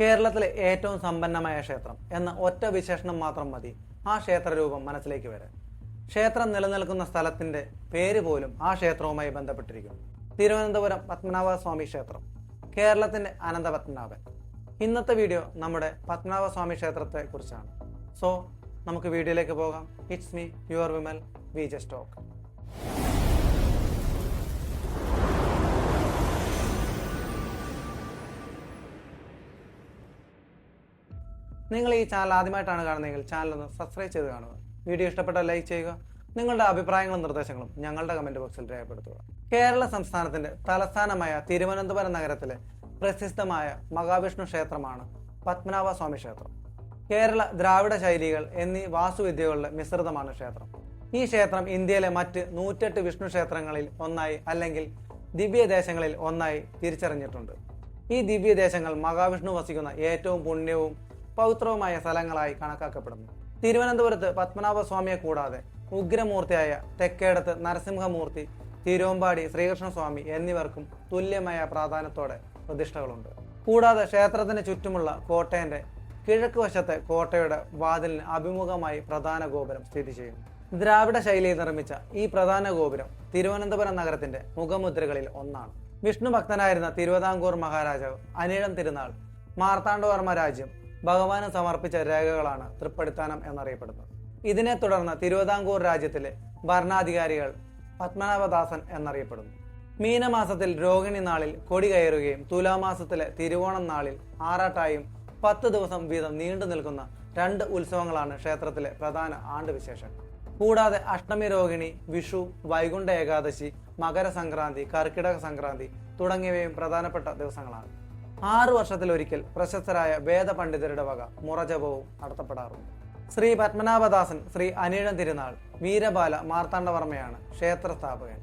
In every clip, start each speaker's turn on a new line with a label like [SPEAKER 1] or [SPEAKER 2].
[SPEAKER 1] കേരളത്തിലെ ഏറ്റവും സമ്പന്നമായ ക്ഷേത്രം എന്ന ഒറ്റ വിശേഷണം മാത്രം മതി ആ ക്ഷേത്രരൂപം മനസ്സിലേക്ക് വരാൻ. ക്ഷേത്രം നിലനിൽക്കുന്ന സ്ഥലത്തിന്റെ പേര് പോലും ആ ക്ഷേത്രവുമായി ബന്ധപ്പെട്ടിരിക്കും തിരുവനന്തപുരം പത്മനാഭ സ്വാമി ക്ഷേത്രം കേരളത്തിന്റെ അനന്തപത്മനാഭൻ. ഇന്നത്തെ വീഡിയോ നമ്മുടെ പത്മനാഭ സ്വാമി ക്ഷേത്രത്തെ കുറിച്ചാണ്. സോ നമുക്ക് വീഡിയോയിലേക്ക് പോകാം. It's me your Vimal we just talk നിങ്ങൾ ഈ ചാനൽ ആദ്യമായിട്ടാണ് കാണുന്നതെങ്കിൽ ചാനൽ ഒന്ന് സബ്സ്ക്രൈബ് ചെയ്ത് കാണുക. വീഡിയോ ഇഷ്ടപ്പെട്ടാൽ ലൈക്ക് ചെയ്യുക. നിങ്ങളുടെ അഭിപ്രായങ്ങളും നിർദ്ദേശങ്ങളും ഞങ്ങളുടെ കമന്റ് ബോക്സിൽ രേഖപ്പെടുത്തുക. കേരള സംസ്ഥാനത്തിന്റെ തലസ്ഥാനമായ തിരുവനന്തപുരം നഗരത്തിലെ പ്രസിദ്ധമായ മഹാവിഷ്ണു ക്ഷേത്രമാണ് പത്മനാഭ സ്വാമി ക്ഷേത്രം. കേരള ദ്രാവിഡ ശൈലികൾ എന്നീ വാസ്തുവിദ്യകളുടെ മിശ്രിതമാണ് ക്ഷേത്രം. ഈ ക്ഷേത്രം ഇന്ത്യയിലെ മറ്റ് നൂറ്റെട്ട് വിഷ്ണു ക്ഷേത്രങ്ങളിൽ ഒന്നായി അല്ലെങ്കിൽ ദിവ്യദേശങ്ങളിൽ ഒന്നായി തിരിച്ചറിഞ്ഞിട്ടുണ്ട്. ഈ ദിവ്യദേശങ്ങൾ മഹാവിഷ്ണു വസിക്കുന്ന ഏറ്റവും പുണ്യവും പവിത്രവുമായ സ്ഥലങ്ങളായി കണക്കാക്കപ്പെടുന്നു. തിരുവനന്തപുരത്ത് പത്മനാഭ സ്വാമിയെ കൂടാതെ ഉഗ്രമൂർത്തിയായ തെക്കേടത്ത് നരസിംഹമൂർത്തി തിരുവമ്പാടി ശ്രീകൃഷ്ണസ്വാമി എന്നിവർക്കും തുല്യമായ പ്രാധാന്യത്തോടെ പ്രതിഷ്ഠകളുണ്ട്. കൂടാതെ ക്ഷേത്രത്തിന് ചുറ്റുമുള്ള കോട്ടയന്റെ കിഴക്ക് വശത്തെ കോട്ടയുടെ വാതിലിന് അഭിമുഖമായി പ്രധാന ഗോപുരം സ്ഥിതി ചെയ്യുന്നു. ദ്രാവിഡ ശൈലിയിൽ നിർമ്മിച്ച ഈ പ്രധാന ഗോപുരം തിരുവനന്തപുരം നഗരത്തിന്റെ മുഖമുദ്രകളിൽ ഒന്നാണ്. വിഷ്ണു ഭക്തനായിരുന്ന തിരുവിതാംകൂർ മഹാരാജാവ് അനിഴം തിരുനാൾ മാർത്താണ്ഡവർമ്മ രാജ്യം ഭഗവാന് സമർപ്പിച്ച രേഖകളാണ് തൃപ്പടിത്താനം എന്നറിയപ്പെടുന്നത്. ഇതിനെ തുടർന്ന് തിരുവിതാംകൂർ രാജ്യത്തിലെ ഭരണാധികാരികൾ പത്മനാഭദാസൻ എന്നറിയപ്പെടുന്നു. മീനമാസത്തിൽ രോഹിണി നാളിൽ കൊടി കയറുകയും തുലാമാസത്തിലെ തിരുവോണം നാളിൽ ആറാട്ടായും പത്ത് ദിവസം വീതം നീണ്ടു നിൽക്കുന്ന രണ്ട് ഉത്സവങ്ങളാണ് ക്ഷേത്രത്തിലെ പ്രധാന ആണ്ടുവിശേഷങ്ങൾ. കൂടാതെ അഷ്ടമി രോഹിണി വിഷു വൈകുണ്ഠ ഏകാദശി മകരസംക്രാന്തി കർക്കിടക സംക്രാന്തി തുടങ്ങിയവയും പ്രധാനപ്പെട്ട ദിവസങ്ങളാണ്. ആറു വർഷത്തിലൊരിക്കൽ പ്രശസ്തരായ വേദപണ്ഡിതരുടെ വക മുറജപവും നടത്തപ്പെടാറുണ്ട്. ശ്രീ പത്മനാഭദാസൻ ശ്രീ അനിഴം തിരുനാൾ വീരബാല മാർത്താണ്ഡവർമ്മയാണ് ക്ഷേത്ര സ്ഥാപകൻ.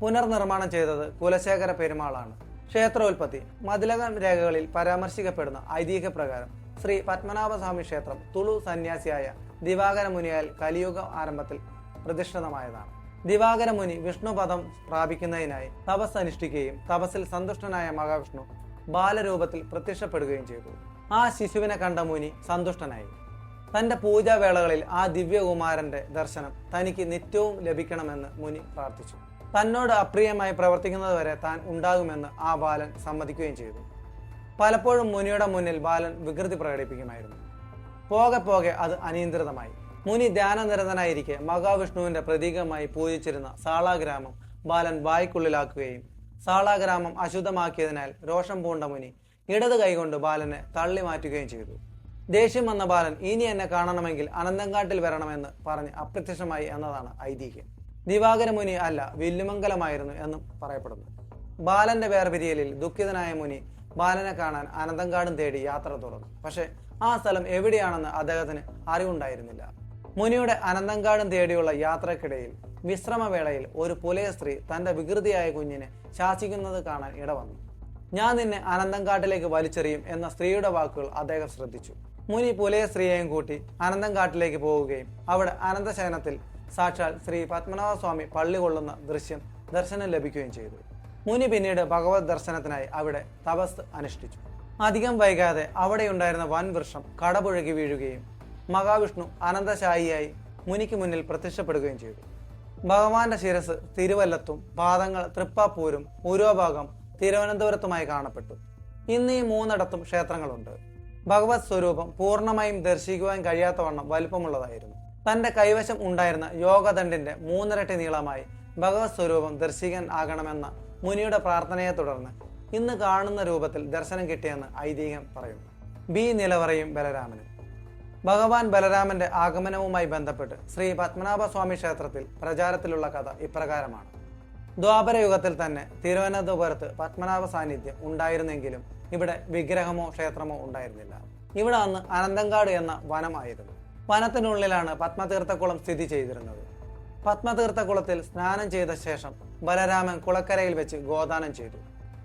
[SPEAKER 1] പുനർനിർമ്മാണം ചെയ്തത് കുലശേഖര പെരുമാളാണ്. ക്ഷേത്രോൽപത്തി മതിലകം രേഖകളിൽ പരാമർശിക്കപ്പെടുന്ന ഐതിഹ്യപ്രകാരം ശ്രീ പത്മനാഭസ്വാമി ക്ഷേത്രം തുളു സന്യാസിയായ ദിവാകര മുനിയാൽ കലിയുഗ ആരംഭത്തിൽ പ്രതിഷ്ഠിതമായതാണ്. ദിവാകര മുനി വിഷ്ണുപദം പ്രാപിക്കുന്നതിനായി തപസ് അനുഷ്ഠിക്കുകയും തപസ്സിൽ സന്തുഷ്ടനായ മഹാവിഷ്ണു ബാലരൂപത്തിൽ പ്രത്യക്ഷപ്പെടുകയും ചെയ്തു. ആ ശിശുവിനെ കണ്ട മുനി സന്തുഷ്ടനായി. തന്റെ പൂജാവേളകളിൽ ആ ദിവ്യകുമാരന്റെ ദർശനം തനിക്ക് നിത്യവും ലഭിക്കണമെന്ന് മുനി പ്രാർത്ഥിച്ചു. തന്നോട് അപ്രിയമായി പ്രവർത്തിക്കുന്നതുവരെ താൻ ഉണ്ടാകുമെന്ന് ആ ബാലൻ സമ്മതിക്കുകയും ചെയ്തു. പലപ്പോഴും മുനിയുടെ മുന്നിൽ ബാലൻ വികൃതി പ്രകടിപ്പിക്കുമായിരുന്നു. പോകെ പോകെ അത് അനിയന്ത്രിതമായി. മുനി ധ്യാനനിരതനായിരിക്കെ മഹാവിഷ്ണുവിന്റെ പ്രതീകമായി പൂജിച്ചിരുന്ന സാളാഗ്രാമം ബാലൻ വായ്ക്കുള്ളിലാക്കുകയും സാളാഗ്രാമം അശുദ്ധമാക്കിയതിനാൽ രോഷം പൂണ്ട മുനി ഇടത് കൈകൊണ്ട് ബാലനെ തള്ളി മാറ്റുകയും ചെയ്തു. ദേഷ്യം വന്ന ബാലൻ ഇനി എന്നെ കാണണമെങ്കിൽ അനന്തങ്കാട്ടിൽ വരണമെന്ന് പറഞ്ഞ് അപ്രത്യക്ഷമായി എന്നതാണ് ഐതിഹ്യം. ദിവാകര മുനി അല്ല വില്ലുമംഗലമായിരുന്നു എന്നും പറയപ്പെടുന്നു. ബാലന്റെ വേർപിരിയലിൽ ദുഃഖിതനായ മുനി ബാലനെ കാണാൻ അനന്തങ്കാടും തേടി യാത്ര തുടർന്നു. പക്ഷേ ആ സ്ഥലം എവിടെയാണെന്ന് അദ്ദേഹത്തിന് അറിവുണ്ടായിരുന്നില്ല. മുനിയുടെ അനന്തങ്കാടും തേടിയുള്ള യാത്രക്കിടയിൽ വിശ്രമവേളയിൽ ഒരു പുലയ സ്ത്രീ തന്റെ വികൃതിയായ കുഞ്ഞിനെ ശാസിക്കുന്നത് കാണാൻ ഇടവന്നു. ഞാൻ നിന്നെ അനന്തംകാട്ടിലേക്ക് വലിച്ചെറിയും എന്ന സ്ത്രീയുടെ വാക്കുകൾ അദ്ദേഹം ശ്രദ്ധിച്ചു. മുനി പുലയ സ്ത്രീയെയും കൂട്ടി അനന്തംകാട്ടിലേക്ക് പോവുകയും അവിടെ അനന്തശയനത്തിൽ സാക്ഷാൽ ശ്രീ പത്മനാഭസ്വാമി പള്ളി കൊള്ളുന്ന ദൃശ്യം ദർശനം ലഭിക്കുകയും ചെയ്തു. മുനി പിന്നീട് ഭഗവത് ദർശനത്തിനായി അവിടെ തപസ് അനുഷ്ഠിച്ചു. അധികം വൈകാതെ അവിടെയുണ്ടായിരുന്ന വൻ വൃക്ഷം കടപുഴകി വീഴുകയും മഹാവിഷ്ണു അനന്തശായിയായി മുനിക്ക് മുന്നിൽ പ്രത്യക്ഷപ്പെടുകയും ചെയ്തു. ഭഗവാന്റെ ശിരസ് തിരുവല്ലത്തും പാദങ്ങൾ തൃപ്പാപ്പൂരും ഉരോഭാഗം തിരുവനന്തപുരത്തുമായി കാണപ്പെട്ടു. ഇന്ന് ഈ മൂന്നിടത്തും ക്ഷേത്രങ്ങളുണ്ട്. ഭഗവത് സ്വരൂപം പൂർണമായും ദർശിക്കുവാൻ കഴിയാത്തവണ്ണം വലുപ്പമുള്ളതായിരുന്നു. തന്റെ കൈവശം ഉണ്ടായിരുന്ന യോഗദണ്ഡിന്റെ മൂന്നിരട്ടി നീളമായി ഭഗവത് സ്വരൂപം ദർശിക്കാൻ ആകണമെന്ന മുനിയുടെ പ്രാർത്ഥനയെ തുടർന്ന് ഇന്ന് കാണുന്ന രൂപത്തിൽ ദർശനം കിട്ടിയെന്ന് ഐതിഹ്യം പറയുന്നു. ബി. നിലവറയും ബലരാമനും. ഭഗവാൻ ബലരാമന്റെ ആഗമനവുമായി ബന്ധപ്പെട്ട് ശ്രീ പത്മനാഭ സ്വാമി ക്ഷേത്രത്തിൽ പ്രചാരത്തിലുള്ള കഥ ഇപ്രകാരമാണ്. ദ്വാപരയുഗത്തിൽ തന്നെ തിരുവനന്തപുരത്ത് പത്മനാഭ സാന്നിധ്യം ഉണ്ടായിരുന്നെങ്കിലും ഇവിടെ വിഗ്രഹമോ ക്ഷേത്രമോ ഉണ്ടായിരുന്നില്ല. ഇവിടെ അന്ന് അനന്തങ്കാട് എന്ന വനമായിരുന്നു. വനത്തിനുള്ളിലാണ് പത്മതീർത്ഥക്കുളം സ്ഥിതി ചെയ്തിരുന്നത്. പത്മതീർത്ഥക്കുളത്തിൽ സ്നാനം ചെയ്ത ശേഷം ബലരാമൻ കുളക്കരയിൽ വെച്ച് ഗോദാനം ചെയ്തു.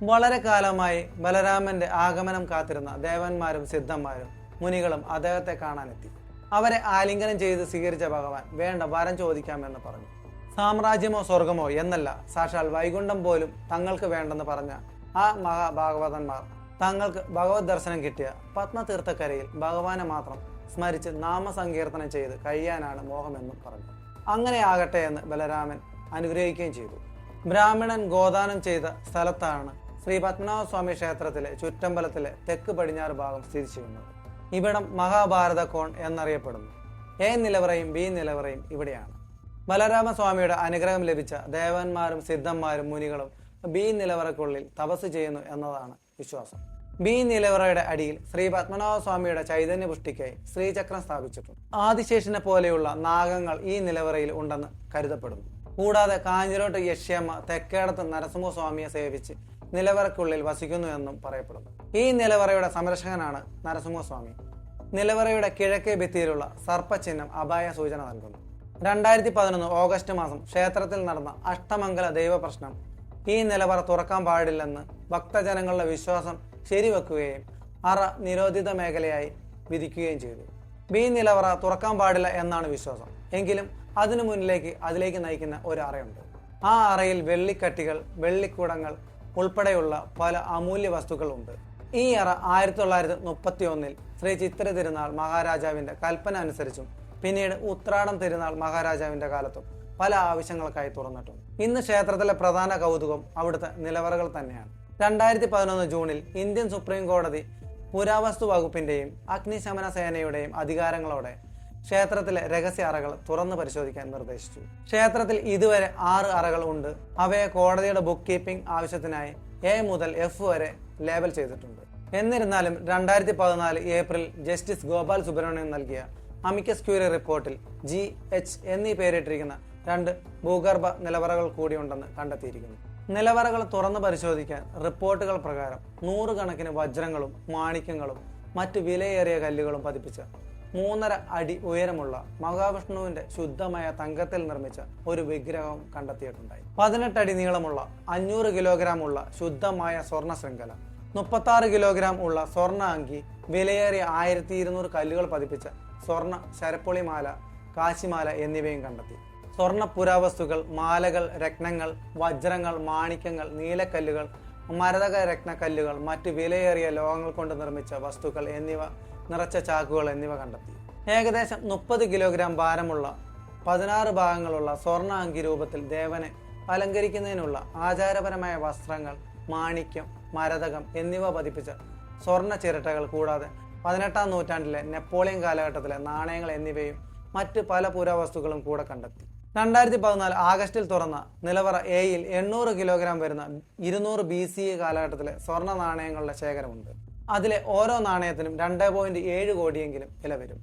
[SPEAKER 1] വളരെ കാലമായി ബലരാമന്റെ ആഗമനം കാത്തിരുന്ന ദേവന്മാരും സിദ്ധന്മാരും മുനികളും അദ്ദേഹത്തെ കാണാനെത്തി. അവരെ ആലിംഗനം ചെയ്ത് സ്വീകരിച്ച ഭഗവാൻ വേണ്ട വരം ചോദിക്കാമെന്ന് പറഞ്ഞു. സാമ്രാജ്യമോ സ്വർഗമോ എന്നല്ല സാക്ഷാൽ വൈകുണ്ഠം പോലും തങ്ങൾക്ക് വേണ്ടെന്ന് പറഞ്ഞ ആ മഹാഭാഗവതന്മാർ തങ്ങൾക്ക് ഭഗവത് ദർശനം കിട്ടിയ പത്മതീർത്ഥക്കരയിൽ ഭഗവാനെ മാത്രം സ്മരിച്ച് നാമസങ്കീർത്തനം ചെയ്ത് കഴിയാനാണ് മോഹമെന്നും പറഞ്ഞു. അങ്ങനെ ആകട്ടെ എന്ന് ബലരാമൻ അനുഗ്രഹിക്കുകയും ചെയ്തു. ബ്രാഹ്മണൻ ഗോദാനം ചെയ്ത സ്ഥലത്താണ് ശ്രീ പത്മനാഭസ്വാമി ക്ഷേത്രത്തിലെ ചുറ്റമ്പലത്തിലെ തെക്ക് പടിഞ്ഞാറ് ഭാഗം സ്ഥിതി ചെയ്യുന്നത്. ഇവിടം മഹാഭാരത കോൺ എന്നറിയപ്പെടുന്നു. എ നിലവറയും ബി നിലവറയും ഇവിടെയാണ്. ബലരാമസ്വാമിയുടെ അനുഗ്രഹം ലഭിച്ച ദേവന്മാരും സിദ്ധന്മാരും മുനികളും ബി നിലവറക്കുള്ളിൽ തപസ് ചെയ്യുന്നു എന്നതാണ് വിശ്വാസം. ബി നിലവറയുടെ അടിയിൽ ശ്രീ പത്മനാഭസ്വാമിയുടെ ചൈതന്യ പുഷ്ടിക്കായി ശ്രീചക്രം സ്ഥാപിച്ചിട്ടുണ്ട്. ആദിശേഷനെ പോലെയുള്ള നാഗങ്ങൾ ഈ നിലവറയിൽ ഉണ്ടെന്ന് കരുതപ്പെടുന്നു. കൂടാതെ കാഞ്ഞിരോട്ട് യക്ഷ്യമ്മ തെക്കേടത്ത് നരസിംഹസ്വാമിയെ സേവിച്ച് നിലവറയ്ക്കുള്ളിൽ വസിക്കുന്നു എന്നും പറയപ്പെടുന്നു. ഈ നിലവറയുടെ സംരക്ഷകനാണ് നരസിംഹസ്വാമി. നിലവറയുടെ കിഴക്കേ ഭിത്തിയിലുള്ള സർപ്പചിഹ്നം അപായ സൂചന നൽകുന്നു. രണ്ടായിരത്തി പതിനൊന്ന് ഓഗസ്റ്റ് മാസം ക്ഷേത്രത്തിൽ നടന്ന അഷ്ടമംഗല ദൈവപ്രശ്നം ഈ നിലവറ തുറക്കാൻ പാടില്ലെന്ന് ഭക്തജനങ്ങളുടെ വിശ്വാസം ശരിവെക്കുകയും അറ നിരോധിത മേഖലയായി വിധിക്കുകയും ചെയ്തു. ബി നിലവറ തുറക്കാൻ പാടില്ല എന്നാണ് വിശ്വാസം. എങ്കിലും അതിനു മുന്നിലേക്ക് അതിലേക്ക് നയിക്കുന്ന ഒരു അറയുണ്ട്. ആ അറയിൽ വെള്ളിക്കട്ടികൾ വെള്ളിക്കുടങ്ങൾ ഉൾപ്പെടെയുള്ള പല അമൂല്യ വസ്തുക്കളുണ്ട്. ഈ അറ ആയിരത്തി തൊള്ളായിരത്തി മുപ്പത്തി ഒന്നിൽ ശ്രീ ചിത്ര തിരുനാൾ മഹാരാജാവിന്റെ കൽപ്പന അനുസരിച്ചും പിന്നീട് ഉത്രാടം തിരുനാൾ മഹാരാജാവിന്റെ കാലത്തും പല ആവശ്യങ്ങൾക്കായി തുറന്നിട്ടുണ്ട്. ഇന്ന് ക്ഷേത്രത്തിലെ പ്രധാന കൗതുകം അവിടുത്തെ നിലവറകൾ തന്നെയാണ്. രണ്ടായിരത്തി പതിനൊന്ന് ജൂണിൽ ഇന്ത്യൻ സുപ്രീം കോടതി പുരാവസ്തു വകുപ്പിന്റെയും അഗ്നിശമന സേനയുടെയും അധികാരങ്ങളോടെ ക്ഷേത്രത്തിലെ രഹസ്യ അറകൾ തുറന്നു പരിശോധിക്കാൻ നിർദ്ദേശിച്ചു. ക്ഷേത്രത്തിൽ ഇതുവരെ ആറ് അറകൾ ഉണ്ട് അവയെ കോടതിയുടെ ബുക്ക് കീപ്പിംഗ് ആവശ്യത്തിനായി എ മുതൽ എഫ് വരെ ലേബൽ ചെയ്തിട്ടുണ്ട്. എന്നിരുന്നാലും രണ്ടായിരത്തി പതിനാല് ഏപ്രിൽ ജസ്റ്റിസ് ഗോപാൽ സുബ്രഹ്മണ്യൻ നൽകിയ അമിക്കസ് ക്യൂറി റിപ്പോർട്ടിൽ ജി എച്ച് എന്നീ പേരിട്ടിരിക്കുന്ന രണ്ട് ഭൂഗർഭ നിലവറകൾ കൂടിയുണ്ടെന്ന് കണ്ടെത്തിയിരിക്കുന്നു. നിലവറകൾ തുറന്നു പരിശോധിക്കാൻ റിപ്പോർട്ടുകൾ പ്രകാരം നൂറുകണക്കിന് വജ്രങ്ങളും മാണിക്യങ്ങളും മറ്റ് വിലയേറിയ കല്ലുകളും പതിപ്പിച്ച മൂന്നര അടി ഉയരമുള്ള മഹാവിഷ്ണുവിന്റെ ശുദ്ധമായ തങ്കത്തിൽ നിർമ്മിച്ച ഒരു വിഗ്രഹം കണ്ടെത്തിയിട്ടുണ്ടായി. പതിനെട്ടടി നീളമുള്ള അഞ്ഞൂറ് കിലോഗ്രാം ഉള്ള ശുദ്ധമായ സ്വർണ ശൃംഖല മുപ്പത്തി ആറ് കിലോഗ്രാം ഉള്ള സ്വർണ അങ്കി വിലയേറിയ ആയിരത്തി ഇരുന്നൂറ് കല്ലുകൾ പതിപ്പിച്ച സ്വർണ ശരപ്പൊളിമാല കാശിമാല എന്നിവയും കണ്ടെത്തി. സ്വർണ പുരാവസ്തുക്കൾ മാലകൾ രത്നങ്ങൾ വജ്രങ്ങൾ മാണിക്യങ്ങൾ നീലക്കല്ലുകൾ മരതക രത്നക്കല്ലുകൾ മറ്റ് വിലയേറിയ ലോഹങ്ങൾ കൊണ്ട് നിർമ്മിച്ച വസ്തുക്കൾ എന്നിവ നിറച്ച ചാക്കുകൾ എന്നിവ കണ്ടെത്തി. ഏകദേശം മുപ്പത് കിലോഗ്രാം ഭാരമുള്ള പതിനാറ് ഭാഗങ്ങളുള്ള സ്വർണ അങ്കി രൂപത്തിൽ ദേവനെ അലങ്കരിക്കുന്നതിനുള്ള ആചാരപരമായ വസ്ത്രങ്ങൾ മാണിക്യം മരതകം എന്നിവ പതിപ്പിച്ച സ്വർണ ചിരട്ടകൾ കൂടാതെ പതിനെട്ടാം നൂറ്റാണ്ടിലെ നെപ്പോളിയൻ കാലഘട്ടത്തിലെ നാണയങ്ങൾ എന്നിവയും മറ്റ് പല പുരാവസ്തുക്കളും കൂടെ കണ്ടെത്തി. രണ്ടായിരത്തി പതിനാല് ആഗസ്റ്റിൽ തുറന്ന നിലവറ എയിൽ എണ്ണൂറ് കിലോഗ്രാം വരുന്ന ഇരുന്നൂറ് ബി സി കാലഘട്ടത്തിലെ സ്വർണ നാണയങ്ങളുടെ ശേഖരമുണ്ട്. അതിലെ ഓരോ നാണയത്തിനും രണ്ട് പോയിന്റ് ഏഴ് കോടിയെങ്കിലും വില വരും.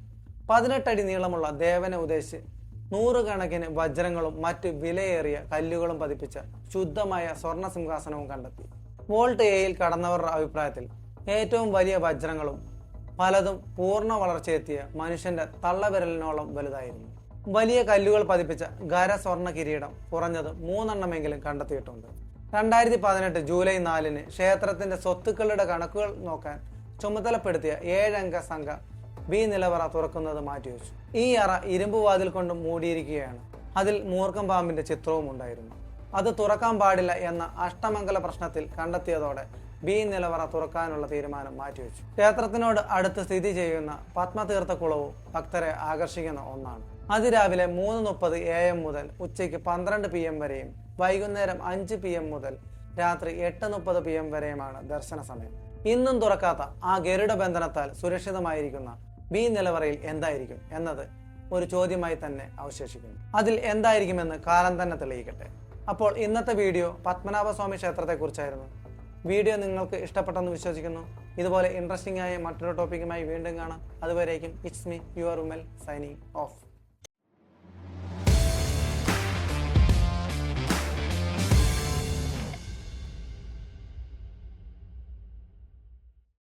[SPEAKER 1] പതിനെട്ടടി നീളമുള്ള ദേവനെ ഉദ്ദേശിച്ച് നൂറുകണക്കിന് വജ്രങ്ങളും മറ്റ് വിലയേറിയ കല്ലുകളും പതിപ്പിച്ച ശുദ്ധമായ സ്വർണ സിംഹാസനവും കണ്ടെത്തി. വോൾട്ട് എയിൽ കടന്നവരുടെ അഭിപ്രായത്തിൽ ഏറ്റവും വലിയ വജ്രങ്ങളും പലതും പൂർണ വളർച്ചയെത്തിയ മനുഷ്യന്റെ തള്ളവിരലിനോളം വലുതായിരുന്നു. വലിയ കല്ലുകൾ പതിപ്പിച്ച ഖര സ്വർണ കിരീടം കുറഞ്ഞത് മൂന്നെണ്ണമെങ്കിലും കണ്ടെത്തിയിട്ടുണ്ട്. രണ്ടായിരത്തി പതിനെട്ട് ജൂലൈ നാലിന് ക്ഷേത്രത്തിന്റെ സ്വത്തുക്കളുടെ കണക്കുകൾ നോക്കാൻ ചുമതലപ്പെടുത്തിയ ഏഴംഗ സംഘം ബി നിലവറ തുറക്കുന്നത് മാറ്റിവെച്ചു. ഈ അറ ഇരുമ്പ് വാതിൽ കൊണ്ട് മൂടിയിരിക്കുകയാണ്. അതിൽ മൂർക്കം പാമ്പിന്റെ ചിത്രവും ഉണ്ടായിരുന്നു. അത് തുറക്കാൻ പാടില്ല എന്ന അഷ്ടമംഗല പ്രശ്നത്തിൽ കണ്ടെത്തിയതോടെ ബി നിലവറ തുറക്കാനുള്ള തീരുമാനം മാറ്റിവെച്ചു. ക്ഷേത്രത്തിനോട് അടുത്ത് സ്ഥിതി ചെയ്യുന്ന പത്മതീർത്ഥക്കുളവും ഭക്തരെ ആകർഷിക്കുന്ന ഒന്നാണ്. അതിരാവിലെ മൂന്ന് മുപ്പത് എ എം മുതൽ ഉച്ചയ്ക്ക് പന്ത്രണ്ട് പി എം വരെയും വൈകുന്നേരം അഞ്ച് പി എം മുതൽ രാത്രി എട്ട് മുപ്പത് പി എം വരെയുമാണ് ദർശന സമയം ഇന്നും തുറക്കാത്ത ആ ഗരുഡ ബന്ധനത്താൽ സുരക്ഷിതമായിരിക്കുന്ന ബി നിലവറയിൽ എന്തായിരിക്കും എന്നത് ഒരു ചോദ്യമായി തന്നെ അവശേഷിക്കുന്നു. അതിൽ എന്തായിരിക്കുമെന്ന് കാലം തന്നെ തെളിയിക്കട്ടെ. അപ്പോൾ ഇന്നത്തെ വീഡിയോ പത്മനാഭസ്വാമി ക്ഷേത്രത്തെക്കുറിച്ചായിരുന്നു. വീഡിയോ നിങ്ങൾക്ക് ഇഷ്ടപ്പെട്ടെന്ന് വിശ്വസിക്കുന്നു. ഇതുപോലെ ഇൻട്രസ്റ്റിംഗ് ആയ മറ്റൊരു ടോപ്പിക്കുമായി വീണ്ടും കാണാം. അതുവരേക്കും it's me your Umal signing off